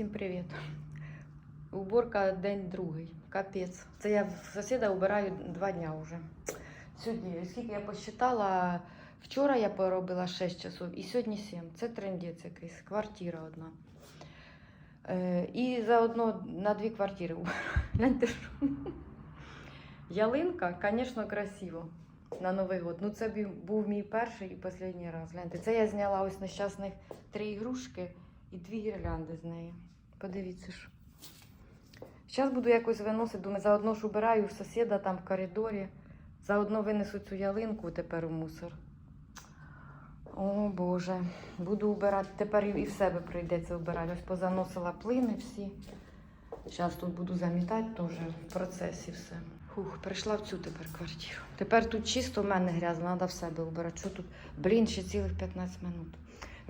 Всім привіт. Уборка день другий. Капець. Це я в сусіда убираю два дня вже. Сьогодні, скільки я посчитала, вчора я поробила 6 часов і сьогодні 7. Це трендець якийсь, квартира одна. Е, і заодно на дві квартири убираю. Ялинка, звісно, красиво. На Новий год. Ну, це був мій перший і останній раз. Гляньте, це я зняла ось нещасних три ігрушки і дві гірлянди з неї. Подивіться ж. Зараз буду якось виносити, думаю, заодно ж убираю в сусіда там в коридорі. Заодно винесу цю ялинку тепер у мусор. О Боже, буду убирати. Тепер і в себе прийдеться вбирати. Ось позаносила плини всі. Зараз тут буду замітати теж в процесі все. Фух, прийшла в цю тепер квартиру. Тепер тут чисто в мене грязно, треба в себе вбирати. Що тут? Блін, ще цілих 15 минут.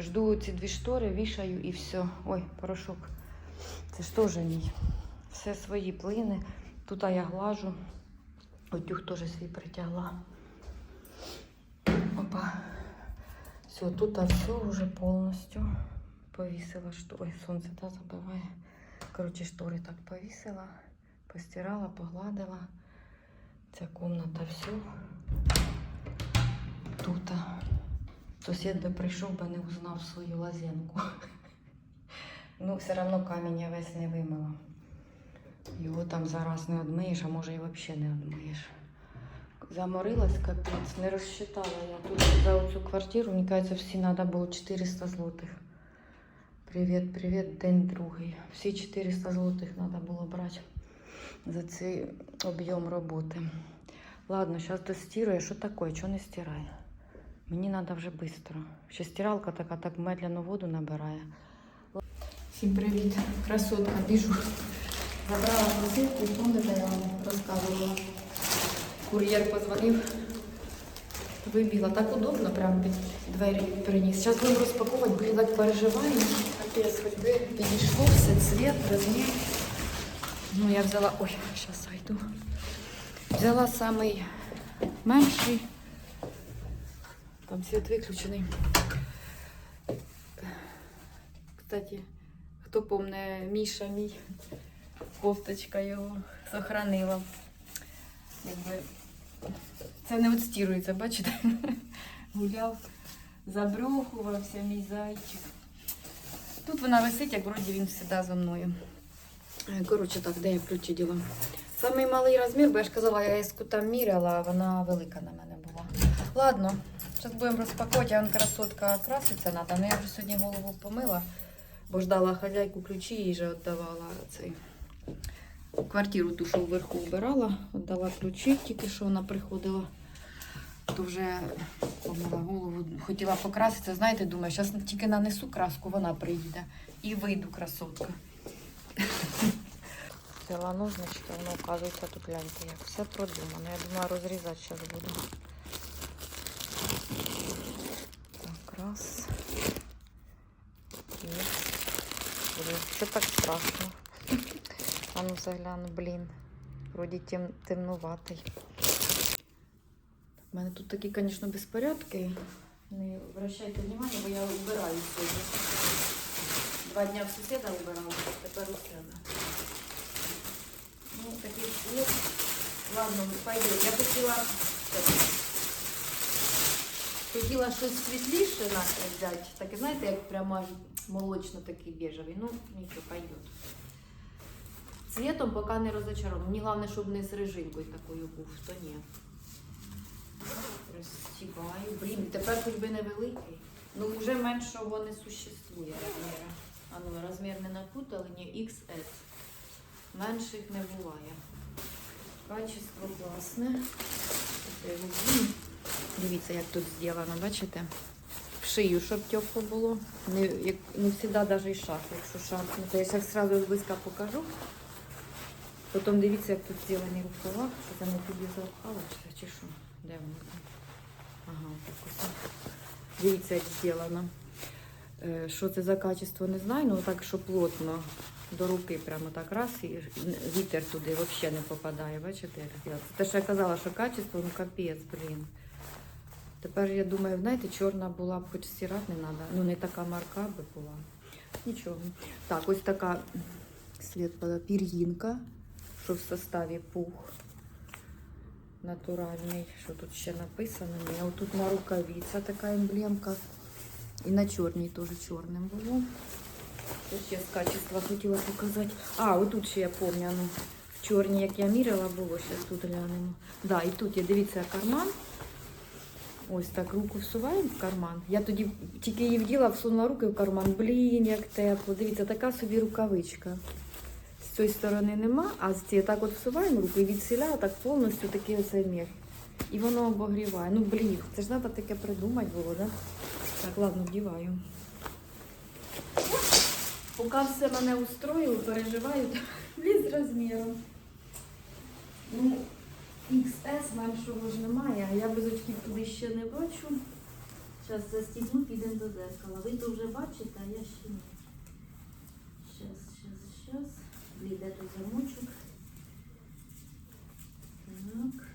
Жду ці дві штори, вішаю і все. Ой, порошок. Це ж теж мій. Все свої плини. Тут я глажу. Утюг теж свій притягла. Опа. Все, тут все вже повністю повісила. Ой, сонце та забиває. Коротше, штори так повісила, постирала, погладила. Ця комната все. Тут. Сусід би прийшов би не узнав свою лазенку. Ну, все одно камінь я весь не вимила. Його там зараз не одмиєш, а може і взагалі не одмиєш. Заморилась капець, не розчитала я тут за оцю квартиру. Мені кажеться, всі треба було 400 злотих. Привіт, привіт, день другий. Всі 400 злотих треба було брати за цей об'єм роботи. Ладно, зараз достирую. Що таке? Чого не стирає? Мені треба вже швидко. Ще стиралка така так медленно воду набирає. Всім привіт, красотка, біжу. Забрала посилку, помните, я вам розказувала. Кур'єр позвонив. Вибігла так удобно, прямо під двері приніс. Зараз будемо розпаковувати, блін, так переживаю. Капець, хоч би підійшло все, цвіт, розмір. Ну, я взяла. Ой, зараз зайду. Взяла самий менший. Там світ виключений. Кстати, хто помне, Міша мій, кофточка його сохранила. Це не відстірується, бачите? Гуляв, забрюхувався мій зайчик. Тут вона висить, як вроді він завжди за мною. Коротше, так, де я ключі діла? Самий малий розмір, бо я ж казала, я із кута міряла, а вона велика на мене була. Ладно, зараз будемо розпакувати, а красотка краситься треба. Ну я вже сьогодні голову помила, бо ждала хазяйку ключі, їй же віддавала цей. Квартиру ту, що вверху вбирала, віддала ключі, тільки що вона приходила. То вже помила голову, хотіла покраситися. Знаєте, думаю, зараз тільки нанесу краску, вона приїде і вийду красотка. Взяла ножнички, воно оказується тут гляньте, як все продумано. Я думаю, розрізати зараз буду. Так, раз. Є. Що так страшно? А ну загляну, блін. Вроді тем, темнуватий. У мене тут такі, звісно, безпорядки. Не обращайте внимання, бо я вбираю сьогодні. Два дня в сусіда вбирала, тепер у себе. Ну, такий цвет. Ладно, пойдет. Я хотіла, хотіла щось світліше взяти. Таке, знаєте, як прямо молочно такий біжевий. Ну, нічого, пойдет. Цветом поки не розочарована. Мені головне, щоб не з режинкою такою був, то ні. Розсіваю. Блін, тепер хоч би невеликий. Ну, вже меншого не существує розміру. А ну, розмір не напутали, ні, XS. Менших не буває. Качество класне. Це. Дивіться, як тут зроблено, бачите? В шию, щоб тепло було. Не, як, не завжди навіть і шах, якщо шах. Ну, то я зараз одразу близько покажу. Потім дивіться, як тут зроблені рукава, що там тобі запхала, чи, що? Де воно? Ага, так ось. Дивіться, як зроблено. Е, Що це за качество, не знаю, ну так, що плотно до руки прямо так раз, і вітер туди взагалі не попадає. Бачите, як зроблено? Те, що я казала, що качество, ну капець, блін. Тепер я думаю, знаєте, чорна була б хоч стирати не треба. Ну не така марка би була. Нічого. Так, ось така світла пір'їнка, що в составі пух. Натуральний, що тут ще написано. Ні, отут на рукавиця така емблемка. І на чорній теж чорним було. Що ще з качества хотіла показати. А, отут ще я пам'ятаю. Ну, в чорній, як я міряла, було. Зараз тут глянемо. Да, і тут є, дивіться, карман. Ось так руку всуваємо в карман. Я тоді тільки її вділа, всунула руки в карман. Блін, як тепло. Дивіться, така собі рукавичка. З цієї сторони нема, а з цієї так от всуваємо руку і від селя так повністю такий оцей мех. І воно обогріває. Ну блін, це ж треба таке придумати було, да? Так, ладно, вдіваю. Поки все мене устроїло, переживаю, без розміру. Ну, XS меншого ж немає, а я без очків туди ще не бачу. Зараз застігну, підемо до зеркала. Ви то вже бачите, а я ще ні. Щас, щас, щас. Блін, де тут замочок? Так.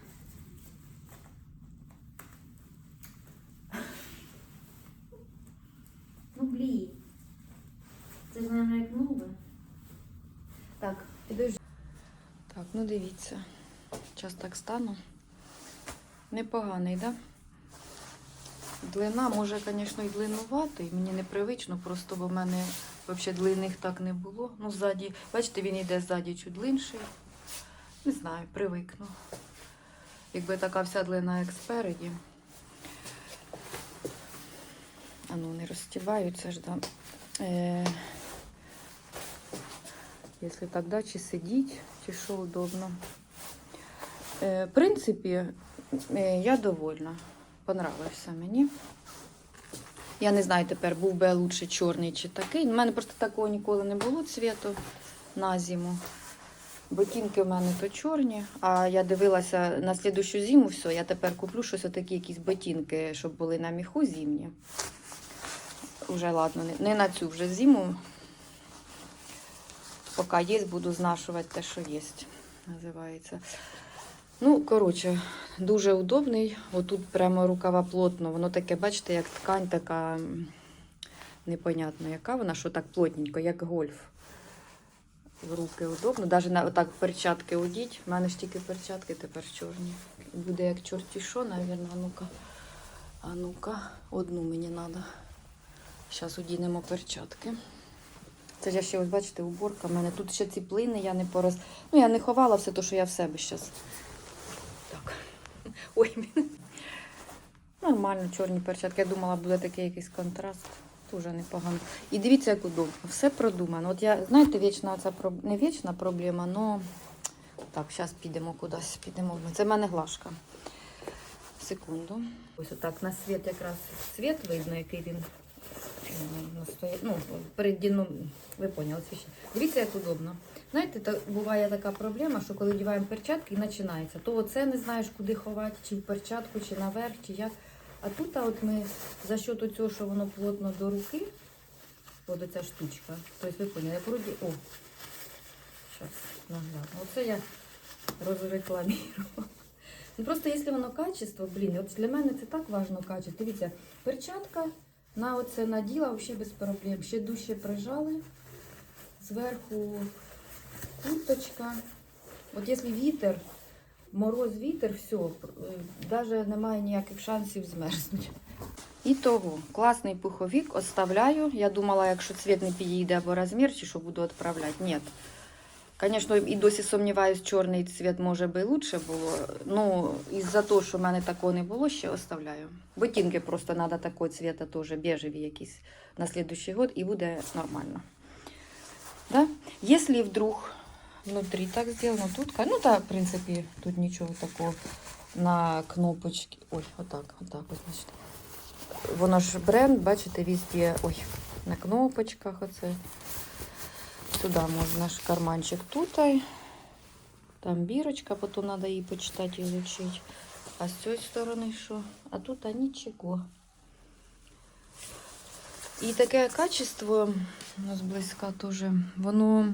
Ну, блін. Це ж, мабуть, як нове. Так, підожди. Так, ну дивіться. Зараз так стану. Непоганий, так? Да? Длина може, звісно, і длиннуватий. Мені непривично, просто бо в мене взагалі длинних так не було. Ну, ззаді, бачите, він йде ззаді чуть длинший. Не знаю, привикну. Якби така вся длина, як спереді. А ну, не розтіваються ж, да. Е, Якщо так, да, чи сидіть, чи що удобно. Е, в принципі, е, я довольна. Понравився мені. Я не знаю тепер, був би лучше чорний чи такий. У мене просто такого ніколи не було цвіту на зиму. Ботинки в мене то чорні, а я дивилася на слідущу зиму, все, я тепер куплю щось отакі якісь ботинки, щоб були на міху зимні. Уже ладно, не на цю вже зиму. Поки є, буду знашувати те, що є. Називається. Ну, коротше, дуже удобний. Отут прямо рукава плотно. Воно таке, бачите, як ткань така непонятно, яка вона, що так плотненько, як гольф. В руки удобно. Навіть на отак перчатки одіть. У мене ж тільки перчатки тепер чорні. Буде як чорті що, навірно, а ну-ка. А ну-ка, одну мені треба. Зараз одінемо перчатки. Це ж я ще, ось бачите, уборка в мене. Тут ще ці плини я не пороз... Ну, я не ховала все те, що я в себе зараз. Ой. Нормально, чорні перчатки. Я думала, буде такий якийсь контраст. Дуже непогано. І дивіться, як удобно. Все продумано. От я, знаєте, вічна ця не вічна проблема, але так, зараз підемо кудись. Підемо. Це в мене глажка. Секунду. Ось отак на світ якраз світ видно, який він настоя... ну, переді... ну, ви поняли. Дивіться, як удобно. Знаєте, то буває така проблема, що коли вдіваємо перчатки і починається, то оце не знаєш, куди ховати, чи в перчатку, чи наверх, чи як. А тут а от ми за счет цього, що воно плотно до руки, от оця штучка. Тобто ви поняли, як вроді. О, зараз наглядно. Оце я розрекламірувала. Ну просто якщо воно качество, блін, от для мене це так важливо качество. Дивіться, перчатка на оце наділа взагалі без проблем. Ще дужче прижали. Зверху курточка. От якщо вітер, мороз, вітер, все, навіть немає ніяких шансів змерзнути. І того, класний пуховик, оставляю. Я думала, якщо цвіт не підійде або розмір, чи що буду відправляти. Ні. Звісно, і досі сумніваюсь, чорний цвіт може би лучше було. Ну, із-за того, що в мене такого не було, ще оставляю. Ботинки просто треба такого цвіта теж, бежеві якісь на следующий год, і буде нормально. Да? Если вдруг внутри так сделано, тут, ну да, в принципе, тут ничего такого на кнопочки. Ой, отак, отак, ось, бачите. Воно ж бренд, бачите, везде, ой, на кнопочках оце. Сюди можна ж карманчик тут. Там бірочка, потім треба її почитати і вивчити. А з цієї сторони що? А тут а нічого. І таке качество у нас близька теж, воно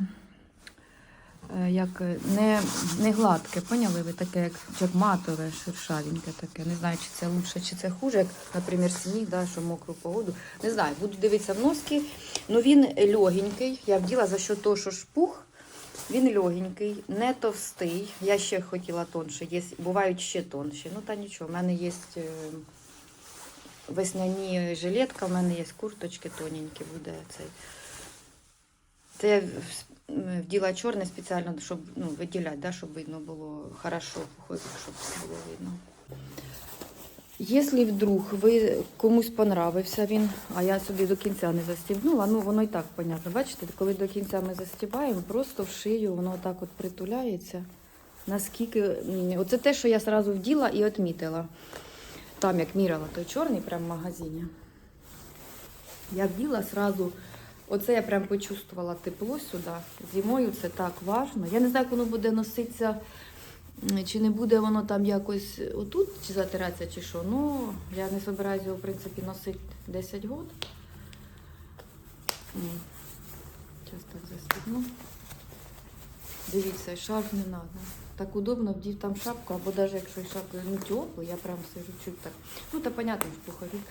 е, як не, не гладке, поняли ви таке, як, як матове, шершавеньке таке. Не знаю, чи це лучше, чи це хуже, як, наприклад, сніг, да, що мокру погоду. Не знаю, буду дивитися в носки. Ну він легенький. Я вділа за що того, що ж пух. Він легенький, не товстий. Я ще хотіла тонше. Є, бувають ще тонші. Ну та нічого, в мене є е, весняні жилетка, в мене є курточки тоненькі, буде цей. Це вділа чорне спеціально, щоб ну, виділяти, да, щоб видно було хорошо, щоб все було видно. Якщо вдруг ви комусь понравився він, а я собі до кінця не застібнула, ну воно і так понятно. Бачите, коли до кінця ми застібаємо, просто в шию воно так от притуляється. Наскільки. Оце те, що я одразу вділа і відмітила. Там, як міряла той чорний, прямо в магазині. Я вділа сразу. Оце я прям почувствувала тепло сюди. Зимою це так важно. Я не знаю, як воно буде носитися, чи не буде воно там якось отут чи затиратися, чи що. Ну, я не збираюся його, в принципі, носити 10 років. Зараз так застігну. Дивіться, шарф не треба. Так удобно вдів там шапку, або навіть якщо і шапка ну, тепло, я прям сижу чуть так. Ну, та понятно, що пуховик.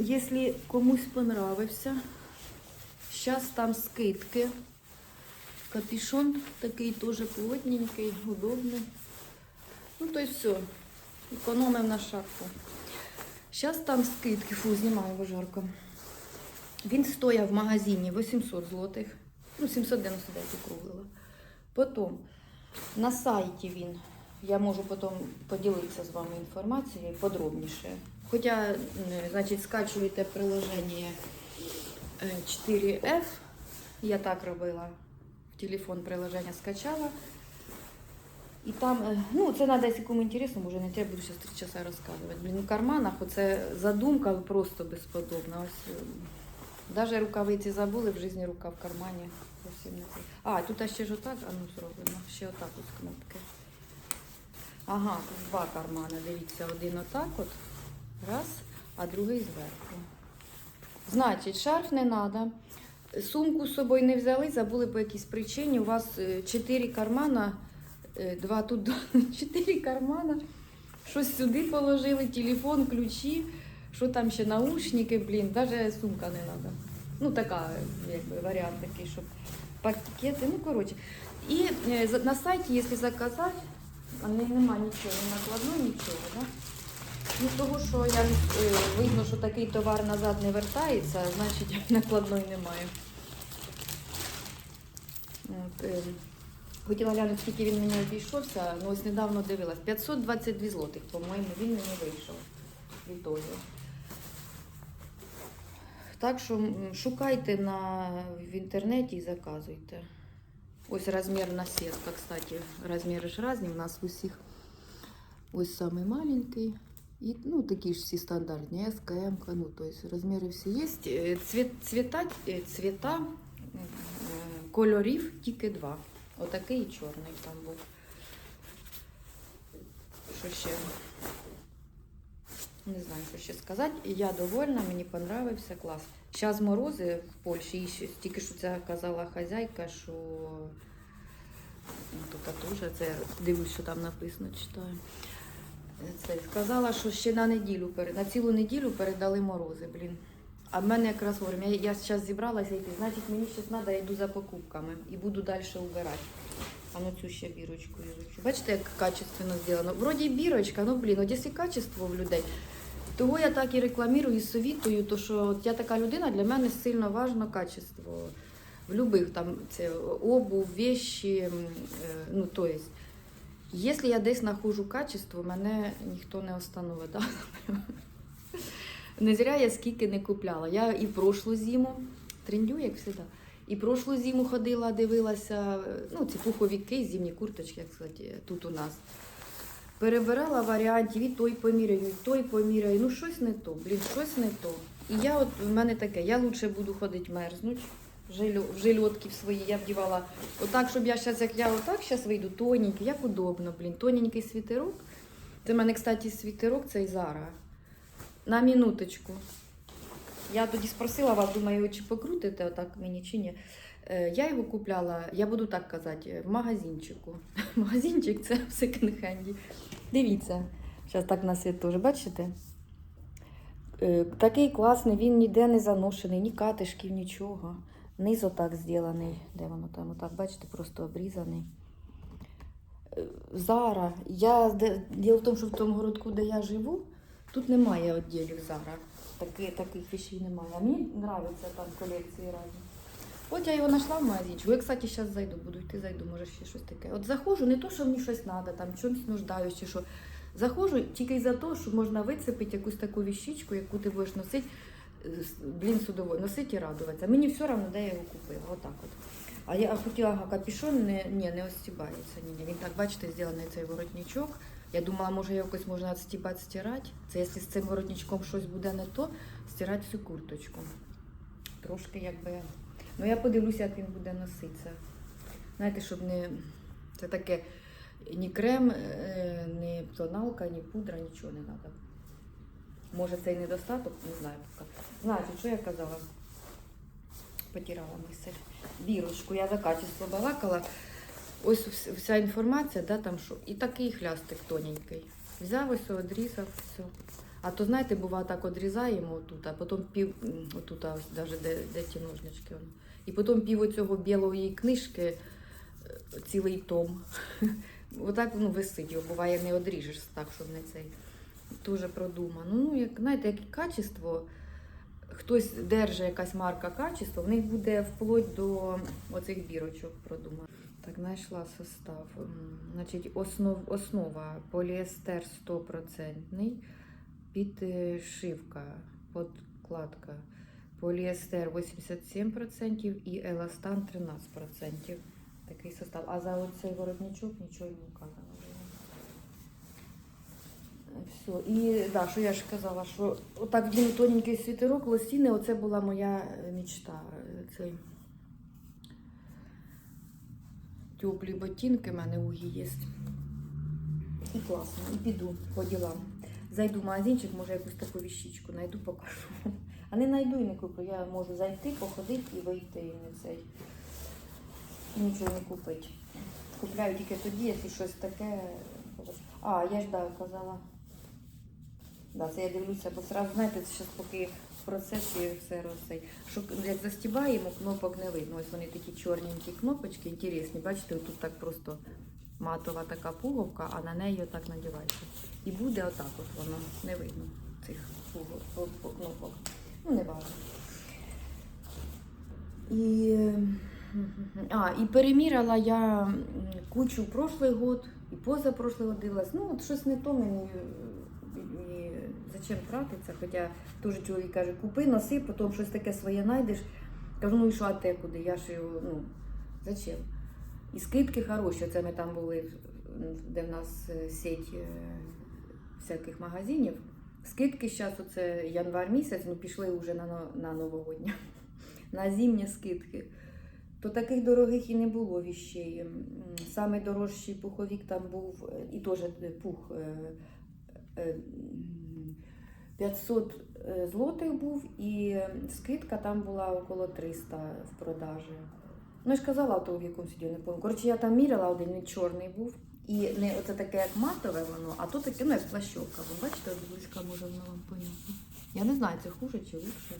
Если комусь понравився, сейчас там скидки. Капюшон такий теж плотненький, удобний. Ну, то есть все. Економив на шапку. Зараз там скидки, фу, знімаю, бо жарко. Він стояв в магазині 800 злотих. Ну, 799 округлила. Потім на сайті він, я можу потім поділитися з вами інформацією подробніше. Хоча, е, значить, скачуєте приложення е, 4F. Я так робила. В телефон приложення скачала. І там, е, ну, це треба, якщо кому інтересно, може не треба, буду зараз 3 часа розказувати. Блін, у карманах оце задумка просто безподобна. Ось, е, Даже рукавиці забули, в житті рука в кармані. Зовсім не так. А, тут ще ж отак, а ну. Ще отак ось кнопки. Ага, два кармани. Дивіться, один отак от. Раз, а другий зверху. Значить, шарф не треба. Сумку з собою не взяли, забули по якійсь причині. У вас е, чотири кармана, е, два тут, чотири кармана. Щось сюди положили, телефон, ключі, що там ще наушники, блін, навіть сумка не треба. Ну, така, якби варіант такий, щоб пакети, ну коротше. І е, на сайті, якщо заказати, не, нема нічого, ні накладного, нічого, да? Ну, того, що я, е, видно, що такий товар назад не вертається, значить накладної немає. От, е, хотіла глянути, скільки він мені обійшовся, ну ось недавно дивилась. 522 злотих, по-моєму, він мені вийшов від того. Так що шукайте на, в інтернеті і заказуйте. Ось розмірна сітка, кстати, розміри ж різні у нас у всіх. Ось самий маленький. І, ну, такі ж всі стандартні, СКМ, ну, то есть розміри всі є. Е, Цвіт, цвіта, е, цвіта е, кольорів тільки два. Отакий і чорний там був. Що ще? Не знаю, що ще сказати. Я довольна, мені понравився клас. Зараз морози в Польщі, і ще тільки що це казала хазяйка, що ну, тут теж це дивлюсь, що там написано, читаю. Це сказала, що ще на неділю на цілу неділю передали морози, блін. А в мене якраз говорю, я, зараз зібралася йти, значить мені щось треба, я йду за покупками і буду далі убирати. А ну цю ще бірочку. Бачите, як качественно зроблено. Вроді бірочка, ну блін, от якщо качество в людей, того я так і рекламірую, і совітую, то що от я така людина, для мене сильно важно качество. В любих там це обув, вещи, м, е, ну то есть. Якщо я десь знаходжу качество, мене ніхто не остановить. Да? Не зря я скільки не купляла. Я і прошлу зиму, трендю, як завжди. І прошлу зиму ходила, дивилася, ну, ці пуховики, зимні курточки, як сказати, тут у нас. Перебирала варіантів, і той поміряю, і той поміряю. Ну, щось не то, блін, щось не то. І я от в мене таке, я лучше буду ходити мерзнуть. В жильотки в свої я вдівала отак, щоб я зараз, як я отак зараз вийду, тоненький, як удобно, блін, тоненький світерок. Це в мене, кстати, світерок цей Зара. На минуточку. Я тоді спросила вас, думаю, чи покрутите отак мені чи ні. Е, Я його купляла, я буду так казати, в магазинчику. Магазинчик це в секонд-хенді. Дивіться, зараз так на світ теж, бачите? Е, Такий класний, він ніде не заношений, ні катишків, нічого. Низ отак зроблений. Де воно там? Отак, бачите, просто обрізаний. Е, Зара. Я, діло в тому, що в тому городку, де я живу, тут немає відділів Зара. Таки, таких вещей немає. А мені подобаються там колекції разні. От я його знайшла в магазинчику. Я, кстати, зараз зайду, буду йти, зайду, може ще щось таке. От заходжу, не то, що мені щось треба, там чомусь нуждаюсь чи що. Заходжу тільки за те, що можна вицепити якусь таку віщичку, яку ти будеш носити, е, блін, з носити і радуватися. Мені все одно, де я його купила. Отак от. А я хотіла ага, капюшон, не, ні, не остібається. Ні, ні. Він так, бачите, зроблений цей воротничок. Я думала, може якось можна відстібати, стирати. Це якщо з цим воротничком щось буде не то, стирати всю курточку. Трошки якби. Ну я подивлюся, як він буде носитися. Знаєте, щоб не. Це таке ні крем, е, ні тоналка, ні пудра, нічого не треба. Може це і недостаток, не знаю поки. Знаєте, що я казала? Потирала мисль. Бірочку, я за качество балакала. Ось вся інформація, да, там що. І такий хлястик тоненький. Взяв ось, одрізав, все. А то, знаєте, буває так одрізаємо отут, а потім пів, отут, ось даже де, де ті ножнички. воно. І потім пів оцього білої книжки, е, цілий том. Отак ну, висить, його буває не одріжеш так, щоб не цей. Дуже продумано. Ну, як, знаєте, як качество, хтось держить якась марка качества, в них буде вплоть до оцих бірочок продумано. Так, знайшла состав. Значить, основ, основа поліестер 100%, підшивка, подкладка, поліестер 87% і еластан 13%. Такий состав. А за оцей воротничок нічого не вказано. Все. І да, що я ж казала, що отак вдіну тоненький світерок, лосіни, оце була моя мечта. Е, Цей теплі ботинки в мене угі є. І класно, і піду по ділам. Зайду в магазинчик, може якусь таку віщичку знайду, покажу. А не знайду і не куплю. Я можу зайти, походити і вийти і не цей. Нічого не купити. Купляю тільки тоді, якщо щось таке. А, я ж да, казала. Да, це я дивлюся, бо сразу, знаєте, це поки в процесі все розцей. Що як застібаємо, кнопок не видно. Ось вони такі чорненькі кнопочки, інтересні. Бачите, тут так просто матова така пуговка, а на неї отак надівається. І буде отак от воно, не видно цих пугов, по- по- кнопок. Ну, не важно. І, а, і переміряла я кучу прошлий год і позапрошлий год дивилась. Ну, от щось не то мені. І зачем тратиться? Хоча теж чоловік каже, купи, носи, потім щось таке своє знайдеш. Кажу, ну і що, а те куди? Я ж його, ну, зачем? І скидки хороші. Це ми там були, де в нас сеть е, всяких магазинів. Скидки зараз, оце январ місяць, ну пішли вже на, на новогодня, на зимні скидки. То таких дорогих і не було віщей. М, Самий дорожчий пуховік там був, е, і теж е, пух е, е, м, 500 е, злотих був, і скидка там була около 300 в продажі. Ну, я ж казала, то в якомусь не пам'ятаю. Коротше, я там міряла, один чорний був. І не оце таке, як матове воно, а то таке, ну, як плащовка. Ви бачите, от близька може воно вам понятно. Я не знаю, це хуже чи лучше,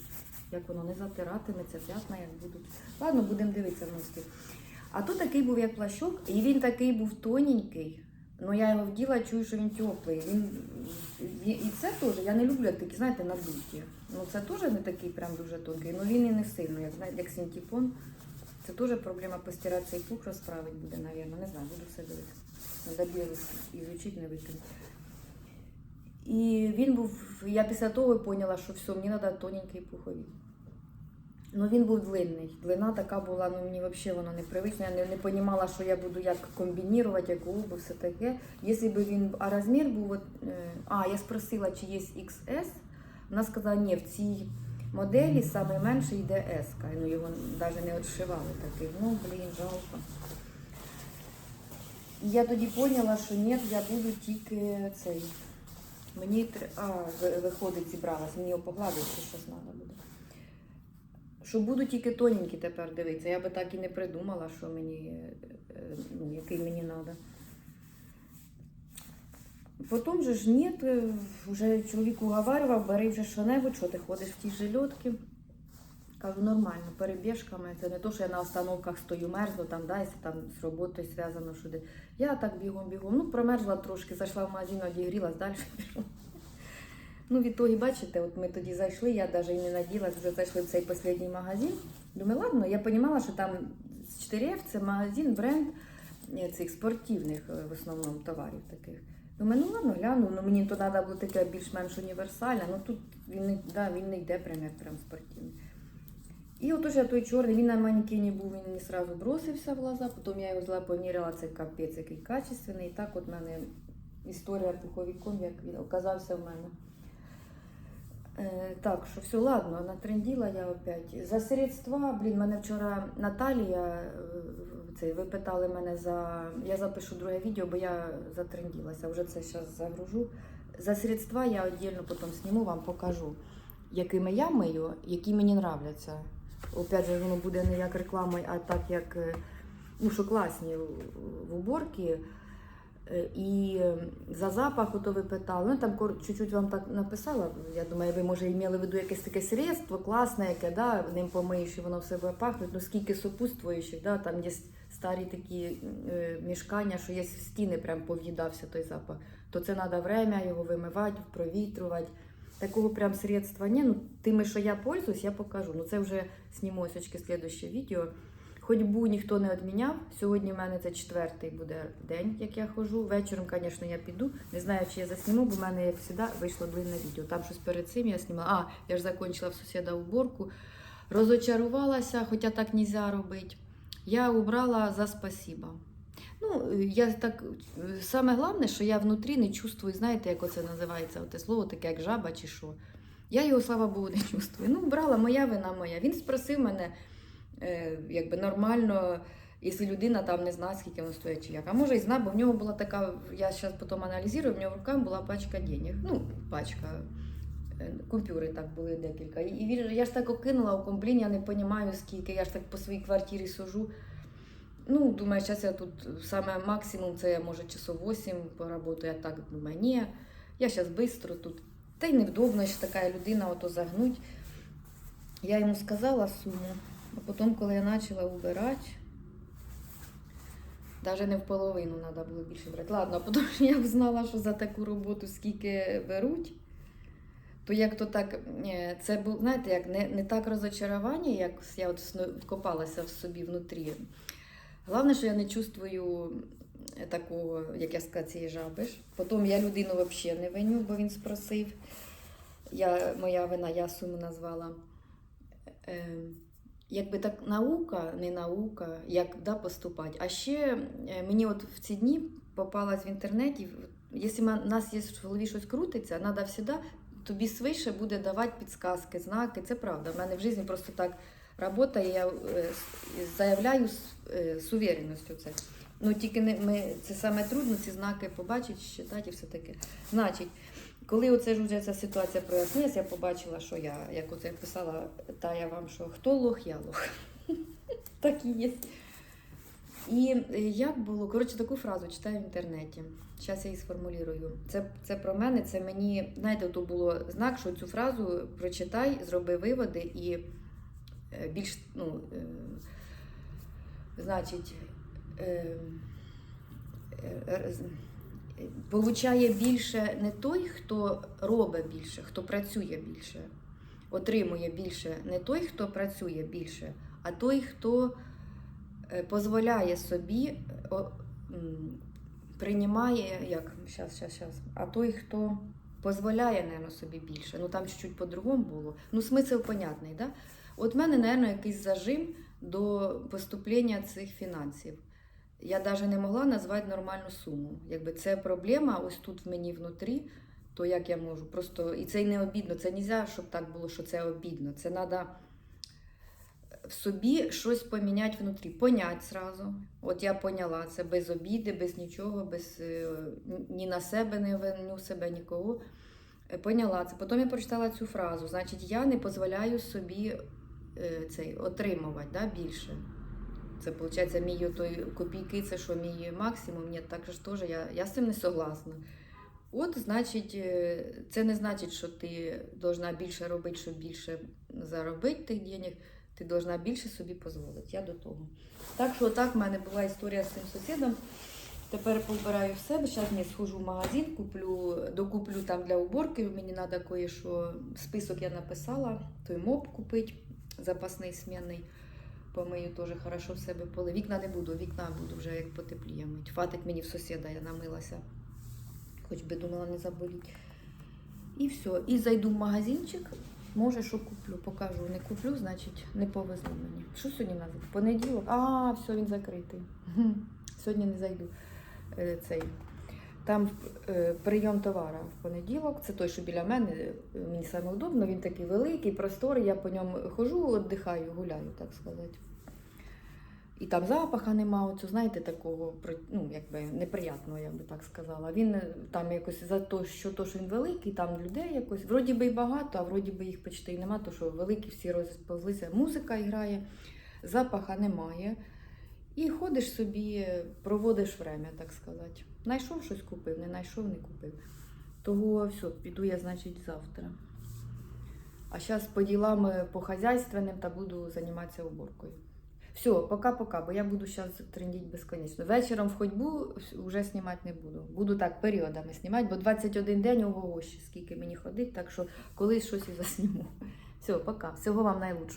як воно не затиратиметься, п'ятна як будуть. Ладно, будемо дивитися в носки. А тут такий був як плащок, і він такий був тоненький. Ну я його вділа, чую, що він теплий. Він, і це теж, я не люблю такі, знаєте, надуті. Ну це теж не такий прям дуже тонкий, але він і не сильно, як знаєте, як синтепон. Це теж проблема постирати цей пух розправити буде, мабуть. Не знаю, буду все дивитися. Білий ізучити, не викинути. І він був, я після того поняла, що все, мені треба тоненький пуховик. Ну він був длинний. Длина така була, ну мені взагалі воно не привично. Я не, не розуміла, що я буду як комбінувати, яку обувь, все таке. Якщо б він, а розмір був, от, е, а, я спросила, чи є XS. Вона сказала, ні, в цій моделі саме менше йде S. Ну його навіть не відшивали такий. Ну, блін, жалко. І я тоді поняла, що ні, я буду тільки цей. Мені а, виходить, зібралась, мені його погладити, щось треба буде. що буду тільки тоненькі тепер дивитися. Я би так і не придумала, що мені, ну, який мені треба. Потім же ж ні, вже чоловік уговарював, бери вже що-небудь, що ти ходиш в ті жильотки. Кажу, нормально, перебіжками. Це не то, що я на остановках стою, мерзну, там, да, якщо там з роботою зв'язано де. Я так бігом-бігом. Ну, промерзла трошки, зайшла в магазин, одігрілась, далі пішла. Ну, відтоді, бачите, от ми тоді зайшли, я навіть і не наділась, вже зайшли в цей останній магазин. Думаю, ладно, я розуміла, що там з 4F це магазин, бренд е, цих спортивних е, в основному товарів таких. Думаю, ну ладно, гляну, ну мені то треба було таке більш-менш універсальне, ну тут він да, він не йде прям як прям спортивний. І отож я той чорний, він на манекені був, він мені одразу бросився в глаза, потім я його взяла, поміряла, це капець, який качественний. І так от в мене історія пуховиком, як він оказався в мене. Е, так, що все, ладно, натренділа я опять. За средства, блін, мене вчора Наталія, е, цей, ви питали мене за. Я запишу друге відео, бо я затренділася, вже це зараз загружу. За средства я віддільно потім зніму, вам покажу, якими я мию, які мені нравляться. Опять же, воно буде не як реклама, а так як е, ну, що класні в- уборці. Е, І за запах, ото ви питали. Ну там чуть-чуть вам так написала. Я думаю, ви може і мали в виду якесь таке средство, класне, яке да, ним помиєш, і воно все буде пахнути. Ну скільки сопутствуючих, да, там є старі такі е, мішкання, що є в стіни, прям пов'їдався той запах. То це треба время його вимивати, провітрювати. Такого прям средства ні. Ну, тими, що я пользуюсь, я покажу. Ну це вже зніму осечки слідуще відео. Ходьбу ніхто не відміняв. Сьогодні в мене це четвертий буде день, як я ходжу. Вечором, звісно, я піду. Не знаю, чи я засніму, бо в мене, як завжди, вийшло длинне відео. Там щось перед цим я знімала. А, я ж закінчила в сусіда уборку. Розочарувалася, хоча так не можна робити. Я убрала за спасіба. Ну, я так, саме головне, що я внутрі не чувствую, знаєте, як оце називається, оте слово, таке як жаба чи що. Я його, слава Богу, не чувствую. Ну, брала моя вина моя. Він спросив мене е, якби нормально, якщо людина там не знає, скільки воно стоїть чи як. А може і знає, бо в нього була така, я зараз потім аналізую, в нього в руках була пачка денег. Ну, пачка. е, Купюри так були декілька. І я ж так окинула оком, блін, я не розумію, скільки, я ж так по своїй квартирі сужу. Ну, думаю, зараз я тут саме максимум, це може часов 8 поработаю. Я так думаю, ні, я зараз швидко тут. Та й невдобно, що така людина ото загнуть. Я йому сказала суму, а потім, коли я почала убирати, навіть не в половину треба було більше брати. Ладно, а потім я знала, що за таку роботу скільки беруть. То як то так, це був, знаєте, як не, не так розочарування, як я от вкопалася в собі внутрі. Головне, що я не чувствую е, такого, як я сказала, цієї жаби. Потім я людину взагалі не виню, бо він спросив. Я, моя вина, я суму назвала. Е, якби так наука, не наука, як да, поступати. А ще е, мені от в ці дні попалась в інтернеті, якщо в нас є в голові щось крутиться, треба завжди тобі свише буде давати підсказки, знаки. Це правда. У мене в житті просто так працює, я е, заявляю з, з уверенністю це. Ну тільки не ми це саме трудно, ці знаки побачити, читати і все таке. Значить, коли оце ж вже ця ситуація прояснилась, я побачила, що я, як оце писала Тая вам, що хто лох, я лох. Так і є. І е, як було, коротше, таку фразу читаю в інтернеті. Зараз я її сформулюю. Це, це про мене, це мені, знаєте, то було знак, що цю фразу прочитай, зроби виводи і більш, ну, е, значить, е, е, е, получає більше не той, хто робить більше, хто працює більше, отримує більше не той, хто працює більше, а той, хто е, дозволяє собі, приймає, як, щас, щас, щас, а той, хто дозволяє, наверное, собі більше. Ну там чуть-чуть по-другому було. Ну, смисл понятний, да? От в мене, наверное, якийсь зажим до поступлення цих фінансів. Я навіть не могла назвати нормальну суму. Якби це проблема ось тут в мені внутрі, то як я можу? Просто і це не обідно. Це не можна, щоб так було, що це обідно. Це треба в собі щось поміняти внутрі, понять зразу. От я поняла це без обіди, без нічого, без е, ні на себе не виню себе нікого. Е, Поняла це. Потім я прочитала цю фразу. Значить, я не дозволяю собі цей, отримувати да, більше. Це виходить, мій той копійки, це що мій максимум. Ні, так ж теж я, я з цим не согласна. От, значить, е, це не значить, що ти должна більше робити, щоб більше заробити тих денег. Ти должна більше собі дозволити. Я до того. Так що так в мене була історія з цим сусідом. Тепер побираю в себе. Зараз я схожу в магазин, куплю, докуплю там для уборки. Мені треба кое-що. Список я написала, той моп купити, запасний смінний. Помию теж хорошо в себе поли. Вікна не буду, вікна буду вже як потепліє мить. Хватить мені в сусіда, я намилася. Хоч би думала не заболіть. І все. І зайду в магазинчик. Може, що куплю, покажу. Не куплю, значить не повезло мені. Що сьогодні нас? Понеділок? А, все, він закритий. Сьогодні не зайду. Е, Цей. Там е, прийом товара в понеділок. Це той, що біля мене. е, Мені саме удобно. Він такий великий, просторий. Я по ньому хожу, віддихаю, гуляю, так сказати. І там запаха нема, оцю, знаєте, такого ну, якби неприятного, я би так сказала. Він е, там якось за те, що, то, що він великий, там людей якось, вроді би і багато, а вроді би їх почти й нема, то що великі всі розповзлися. Музика грає, запаха немає. І ходиш собі, проводиш время, так сказати. Найшов щось купив, не знайшов, не купив. Того все, піду я, значить, завтра. А зараз по ділам е, по хазяйственним та буду займатися уборкою. Все, пока-пока, бо я буду зараз трендіть безконечно. Вечором в ходьбу вже знімати не буду. Буду так періодами знімати, бо 21 день ого ще скільки мені ходить, так що колись щось і засніму. Все, пока. Всього вам найлучшого.